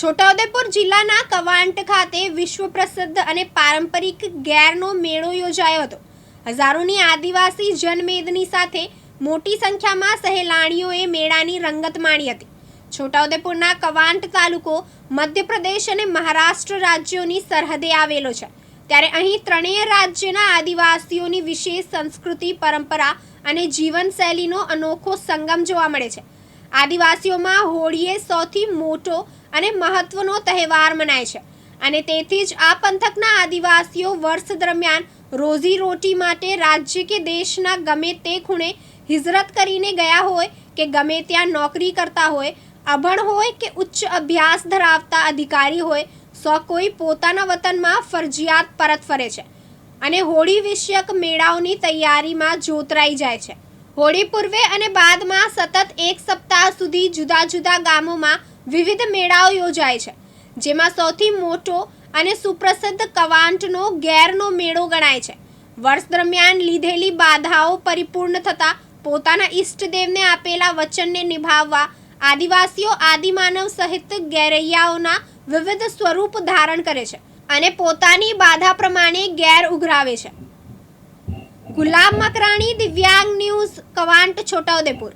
છોટાઉદેપુર જિલ્લાના કવાંટ ખાતે વિશ્વ પ્રસિદ્ધ અને પારંપરિક ગેરનો મેળો યોજાયો હતો. હજારોની આદિવાસી જનમેદની સાથે મોટી સંખ્યામાં સહેલાણીઓએ મેળાની રંગત માણી હતી. છોટાઉદેપુરના કવાંટ તાલુકો મધ્યપ્રદેશ અને મહારાષ્ટ્ર રાજ્યોની સરહદે આવેલો છે. ત્યારે અહીં ત્રણેય રાજ્યના આદિવાસીઓની વિશેષ સંસ્કૃતિ, પરંપરા અને જીવનશૈલીનો અનોખો સંગમ જોવા મળે છે. આદિવાસીઓમાં હોળીએ સૌથી મોટો અને મહત્વનો તહેવાર મનાય છે. અને તેથી જ આ પંથકના આદિવાસીઓ વર્ષ દરમિયાન રોજી રોટી માટે રાજ્ય કે દેશના ગમે તે ખૂણે હિજરત કરીને ગયા હોય કે ગમે ત્યાં નોકરી કરતા હોય, અભણ હોય કે ઉચ્ચ અભ્યાસ ધરાવતા અધિકારી હોય સો કોઈ પોતાના વતનમાં ફરજિયાત પરત ફરે છે. અને હોળી વિષયક મેળાઓની તૈયારીમાં જોતરાઈ જાય છે. હોળી પૂર્વે અને બાદમાં સતત એક સપ્તાહ સુધી જુદા જુદા ગામોમાં વિવિધ મેળાઓ યોજાય છે, જેમાં સૌથી મોટો અને સુપ્રસિદ્ધ કવાંટનો ગેરનો મેળો ગણાય છે. વર્ષ દરમિયાન લીધેલી બાધાઓ પરિપૂર્ણ થતાં પોતાના ઈષ્ટદેવને આપેલા વચનને નિભાવવા આદિવાસીઓ આદિમાનવ સહિત ગેરૈયાઓના વિવિધ સ્વરૂપ ધારણ કરે છે અને પોતાની બાધા પ્રમાણે ગેર ઉઘરાવે છે. ગુલાબ મકરાણી ન્યૂઝ કવાંટ છોટાઉદેપુર.